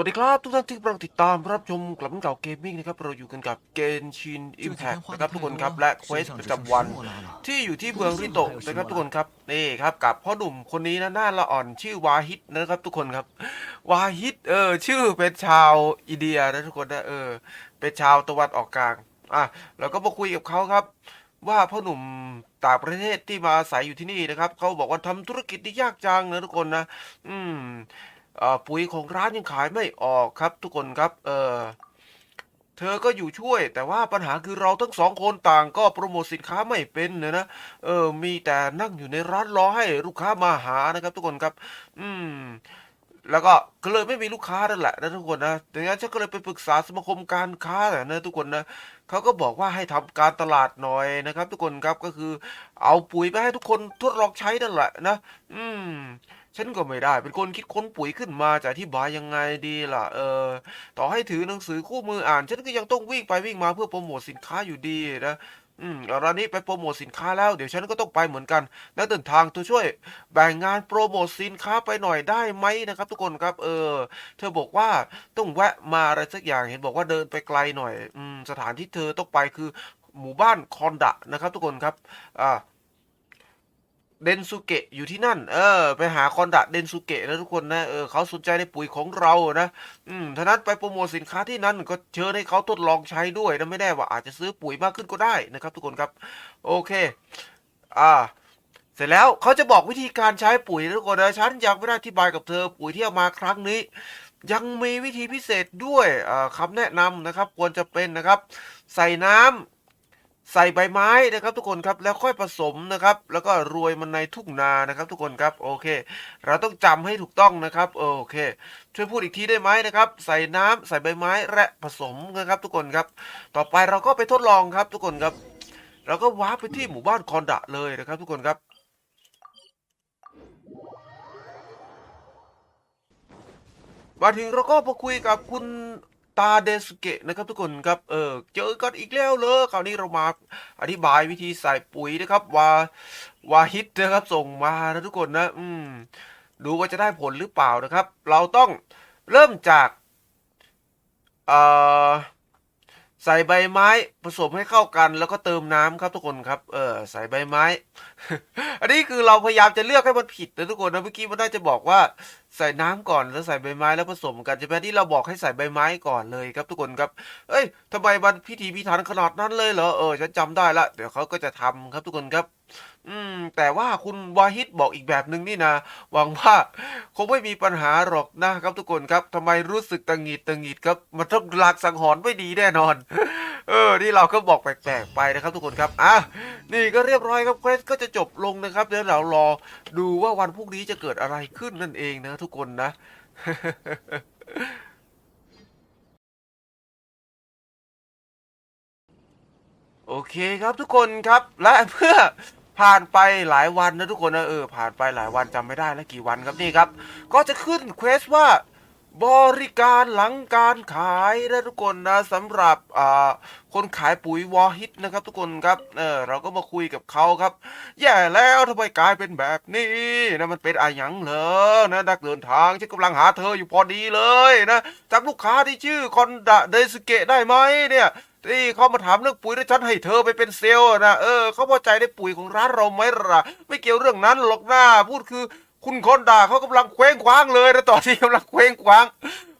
วัสดีครับ ทุกท่านที่กำลังติดตามรับชมกลับมาเก่าเกมมิ่งนะครับ เราอยู่กันกับเกนชินอิมแพคนะครับทุกคนครับ และเควสประจำวัน ที่อยู่ที่เมืองริโตะนะครับทุกคนครับ นี่ครับ กับพ่อหนุ่มคนนี้นะหน้าละอ่อนชื่อวาฮิตนะครับทุกคนครับ วาฮิตเออชื่อเป็นชาวอินเดียนะทุกคนนะเออ เป็นชาวตะวันออกกลางอะเราก็มาคุยกับเขาครับ ว่าพ่อหนุ่มต่างประเทศที่มาอาศัยอยู่ที่นี่นะครับเขาบอกว่าทำธุรกิจที่ยากจังนะทุกคนนะ อืม ปุ๋ยของร้านยังขายไม่ออกครับ ทุกคนครับ เออเธอก็อยู่ช่วย แต่ว่าปัญหาคือเราทั้งสองคนต่างก็โปรโมทสินค้าไม่เป็นนะนะเออ มีแต่นั่งอยู่ในร้านรอให้ลูกค้ามาหานะครับ ทุกคนครับ อืมแล้วก็ก็เลยไม่มีลูกค้านั่นแหละนะทุกคนนะดังนั้นฉันก็เลยไปปรึกษาสมาคมการค้าน่ะนะทุกคนนะเขาก็บอกว่าให้ทำการตลาดหน่อยนะครับ ทุกคนครับก็คือ เอาปุ๋ยไปให้ทุกคนทดลองใช้นั่นแหละนะ อืม ฉันก็ไม่ได้ เป็นคนคิดค้นปุ๋ยขึ้นมาจะอธิบายยังไงดีล่ะ เออ ต่อให้ถือหนังสือคู่มืออ่าน ฉันก็ยังต้องวิ่งไปวิ่งมาเพื่อโปรโมทสินค้าอยู่ดีนะ อืมร้านนี้ไปโปรโมทสินค้าแล้ว เดี๋ยวฉันก็ต้องไปเหมือนกันนักเดินทางเธอช่วย แบ่งงานโปรโมทสินค้าไปหน่อยได้ไหมนะครับ ทุกคนครับ เออ เธอบอกว่าต้องแวะมาอะไรสักอย่าง เห็นบอกว่าเดินไปไกลหน่อย อืม สถานที่เธอต้องไปคือหมู่บ้านคอนดะนะครับ ทุกคนครับ อ่า เดนซุเกะอยู่ที่นั่น เออ ไปหาคอนดะเดนซุเกะนะทุกคนนะ เออเขาสนใจในปุ๋ยของเรานะ อืมท่านั้นไปโปรโมทสินค้าที่นั่นก็เชิญให้เขาทดลองใช้ด้วยนะไม่ได้ว่าอาจจะซื้อปุ๋ยมากขึ้นก็ได้นะครับ ทุกคนครับ โอเค อ่า เสร็จแล้วเขาจะบอกวิธีการใช้ปุ๋ยนะทุกคนนะฉันยังไม่ได้อธิบายกับเธอปุ๋ยที่เอามาครั้งนี้ ยังมีวิธีพิเศษด้วยอ่าคำแนะนำนะครับ ควรจะเป็นนะครับ ใส่น้ำ ใส่ใบไม้นะครับทุกคนครับแล้วค่อยผสมนะครับ แล้วก็โรยมันในทุ่งนานะครับ ทุกคนครับโอเค เราต้องจำให้ถูกต้องนะครับโอเค ช่วยพูดอีกทีได้ไหมนะครับ ใส่น้ำใส่ใบไม้และผสมนะครับทุกคนครับ ต่อไปเราก็ไปทดลองครับทุกคนครับ เราก็ว้าร์ปไปที่หมู่บ้านคอนดะเลยนะครับ ทุกคนครับมาถึงเราก็มาคุยกับคุณ ตาเดสเกะนะครับทุกคนครับ เออเจอกันอีกแล้วเลยคราวนี้เรามาอธิบายวิธีใส่ปุ๋ยนะครับว่าวาฮิตนะครับส่งมานะทุกคนนะ อืม ดูว่าจะได้ผลหรือเปล่านะครับ เราต้องเริ่มจาก เอ่อ ใส่ใบไม้ผสมให้เข้ากันแล้วก็เติมน้ำครับทุกคนครับเออใส่ใบไม้ อันนี้คือเราพยายามจะเลือกให้มันผิดนะทุกคนนะเมื่อกี้มันน่าจะบอกว่าใส่น้ำก่อนแล้วใส่ใบไม้แล้วผสมกันใช่ไหมที่เราบอกให้ใส่ใบไม้ก่อนเลยครับทุกคนครับ เอ้ยทำไมมันพิธีพิถันขนาดนั้นเลยเหรอเออฉันจำได้ละเดี๋ยวเขาก็จะทำครับทุกคนครับ อืม แต่ว่าคุณวาฮิตบอกอีกแบบหนึ่งนี่นะหวังว่าคงไม่มีปัญหาหรอกนะครับทุกคนครับทำไมรู้สึกตังหงิดตังหงิดครับ มันต้องหลักสังหรณ์ไม่ดีแน่นอน เออ นี่เราก็บอกแปลกๆไปนะครับ ทุกคนครับอะนี่ก็เรียบร้อยครับเควสก็จะจบลงนะครับเดี๋ยวเรารอดูว่าวันพรุ่งนี้จะเกิดอะไรขึ้นนั่นเองนะ ทุกคนนะโอเคครับทุกคนครับและเพื่อ ผ่านไปหลายวันนะทุกคนนะเออผ่านไปหลายวันจำไม่ได้แล้วกี่วันครับนี่ครับ ก็จะขึ้นเควสว่าบริการหลังการขายนะทุกคนนะสำหรับอ่าคนขายปุ๋ยวอฮิตนะครับ ทุกคนครับเออเราก็มาคุยกับเขาครับแย่แล้วทำไมกลายเป็นแบบนี้นะมันเป็นอะไรหยังเหรอนะนักเดินทางฉันกำลังหาเธออยู่พอดีเลยนะจำลูกค้าที่ชื่อคอนดะเดสเกะได้ไหมเนี่ย ที่เขามาถามเรื่องปุ๋ยแล้วฉันให้เธอไปเป็นเซลล์นะเออเขาพอใจในปุ๋ยของร้านเราไหมล่ะ ไม่เกี่ยวเรื่องนั้นหรอกนะพูดคือ คุณคนด่าเขากำลังเคว้งคว้างเลยนะตอนที่กำลังเคว้งคว้าง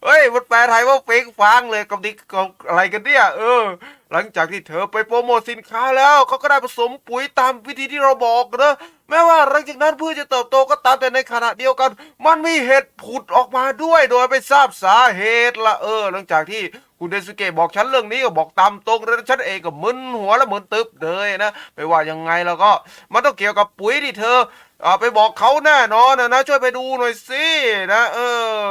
เฮ้ยมันแปลไทยว่าเคว้งควางเลยกับดิกับอะไรกันเนี่ยเออ หลังจากที่เธอไปโปรโมทสินค้าแล้วเขาก็ได้ผสมปุ๋ยตามวิธีที่เราบอกนะ แม้ว่าหลังจากนั้นพืชจะเติบโตก็ตามแต่ในขณะเดียวกัน มันมีเห็ดผุดออกมาด้วยโดยไม่ทราบสาเหตุละเออ หลังจากที่คุณเดนสุเกะบอกฉันเรื่องนี้ก็บอกตามตรงแล้วฉันเองก็มึนหัวแล้วมึนตึบเลยนะไม่ว่ายังไงแล้วก็มันต้องเกี่ยวกับปุ๋ยที่เธอเอาไปบอกเขาแน่นอนนะนะช่วยไปดูหน่อยสินะ เออ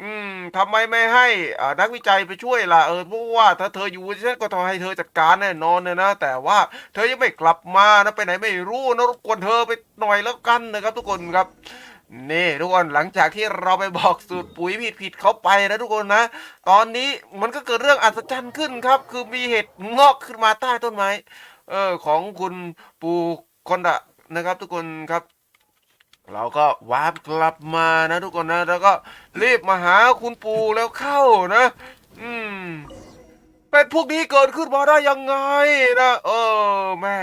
อืมทำไมไม่ให้อ่านักวิจัยไปช่วยล่ะเออเพราะว่าถ้าเธออยู่ฉันก็ต้องให้เธอจัดการแน่นอนนะนะแต่ว่าเธอยังไม่กลับมานะไปไหนไม่รู้นะรบกวนเธอไปหน่อยแล้วกันนะครับทุกคนครับ นี่ทุกคนหลังจากที่เราไปบอกสูตรปุ๋ยผิดๆเขาไปนะทุกคนนะ ตอนนี้มันก็เกิดเรื่องอัศจรรย์ขึ้นครับ คือมีเห็ดงอกขึ้นมาใต้ต้นไม้เออของคุณปูคนดะนะครับ ทุกคนครับ เราก็วาร์ปกลับมานะทุกคนนะ แล้วก็รีบมาหาคุณปู่แล้วเข้านะ อืมเป็นพวกนี้เกิดขึ้นมาได้ยังไงนะ เออแม่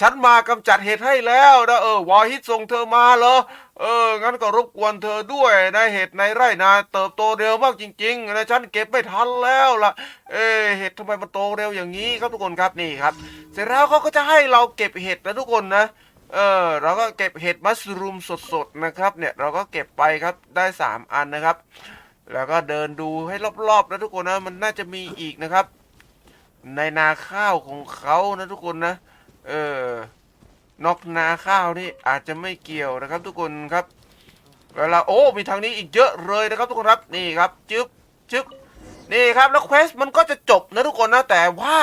ฉันมากำจัดเหตุให้แล้วนะเออวอฮิตส่งเธอมาเหรอเอองั้นก็รบกวนเธอด้วยนะเห็ดในไร่นาเติบโตเร็วมากจริงๆนะฉันเก็บไม่ทันแล้วล่ะ เอ้เห็ดทำไมมันโตเร็วอย่างนี้ครับทุกคนครับนี่ครับ เสร็จแล้วเขาก็จะให้เราเก็บเห็ดนะทุกคนนะ เออเราก็เก็บเห็ดมัสรูมสดๆนะครับ เนี่ยเราก็เก็บไปครับได้สามอันนะครับ แล้วก็เดินดูให้รอบๆนะทุกคนนะมันน่าจะมีอีกนะครับ ในนาข้าวของเขานะทุกคนนะเออนอกนาข้าวนี่อาจจะไม่เกี่ยวนะครับ ทุกคนครับแล้วเราโอ้มีทางนี้อีกเยอะเลยนะครับ ทุกคนครับนี่ครับจึ๊บจึ๊บนี่ครับแล้วเควสมันก็จะจบนะทุกคนนะแต่ว่า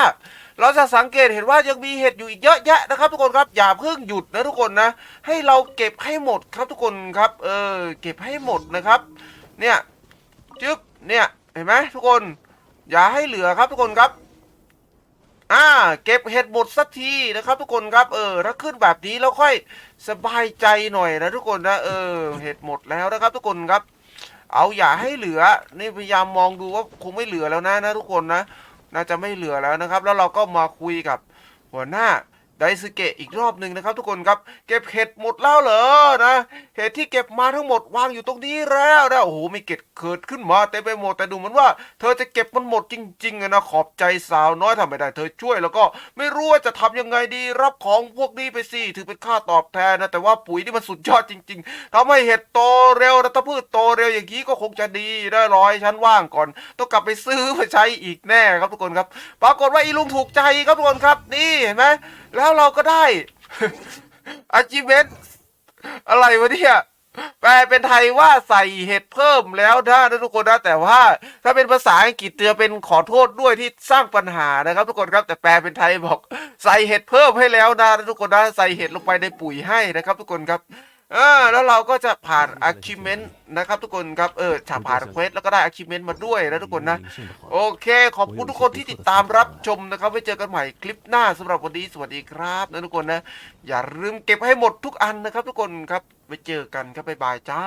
เราจะสังเกตเห็นว่ายังมีเห็ดอยู่อีกเยอะแยะนะครับ ทุกคนครับอย่าเพิ่งหยุดนะทุกคนนะ ให้เราเก็บให้หมดครับทุกคนครับเออเก็บให้หมดนะครับ เนี่ยจึ๊บเนี่ยเห็นไหมทุกคน อย่าให้เหลือครับทุกคนครับอ่าเก็บเห็ดหมดสักทีนะครับ ทุกคนครับเออถ้าขึ้นแบบนี้แล้วค่อยสบายใจหน่อยนะทุกคนนะเออเห็ดหมดแล้วนะครับทุกคนครับ เอาอย่าให้เหลือนี่พยายามมองดูว่าคงไม่เหลือแล้วนะนะทุกคนนะ น่าจะไม่เหลือแล้วนะครับ แล้วเราก็มาคุยกับหัวหน้า ไดซึเกะอีกรอบหนึ่งนะครับ ทุกคนครับ เก็บเห็ดหมดแล้วเหรอนะเห็ดที่เก็บมาทั้งหมดวางอยู่ตรงนี้แล้วนะโอ้โหมีเก็ดเกิดขึ้นมาเต็มไปหมดแต่ดูเหมือนว่า เธอจะเก็บมันหมดจริงๆนะขอบใจสาวน้อยทำไม่ได้ เธอช่วยแล้วก็ไม่รู้ว่าจะทำยังไงดีรับของพวกนี้ไปสิถือเป็นค่าตอบแทนนะแต่ว่าปุ๋ยนี่มันสุดยอดจริง ๆทำให้เห็ดโตเร็วนะถ้าพืชโตเร็วอย่างนี้ก็คงจะดีได้รอยฉันว่างก่อน ต้องกลับไปซื้อมาใช้อีกแน่ครับทุกคนครับ ปรากฏว่าอีลุงถูกใจครับทุกคนครับนี่เห็นไหม แล้วเราก็ได้ achievement อะไรวะเนี่ยแปลเป็นไทยว่าใส่เห็ดเพิ่มแล้วนะทุกคนนะแต่ว่า ถ้าเป็นภาษาอังกฤษเตือเป็นขอโทษด้วยที่สร้างปัญหานะครับ ทุกคนครับแต่แปลเป็นไทยบอก ใส่เห็ดเพิ่มให้แล้วนะทุกคนนะใส่เห็ดลงไปในปุ๋ยให้นะครับ ทุกคนครับ ออแล้วเราก็จะผ่าน achievement นะครับ ทุกคนครับเออจะผ่านเควสแล้วก็ได้ achievement มาด้วยนะทุกคนนะ โอเค ขอบคุณทุกคนที่ติดตามรับชมนะครับ ไว้เจอกันใหม่คลิปหน้าสำหรับวันนี้สวัสดีครับนะทุกคนนะ อย่าลืมเก็บให้หมดทุกอันนะครับ ทุกคนครับไว้เจอกันครับบ๊ายบายจ้า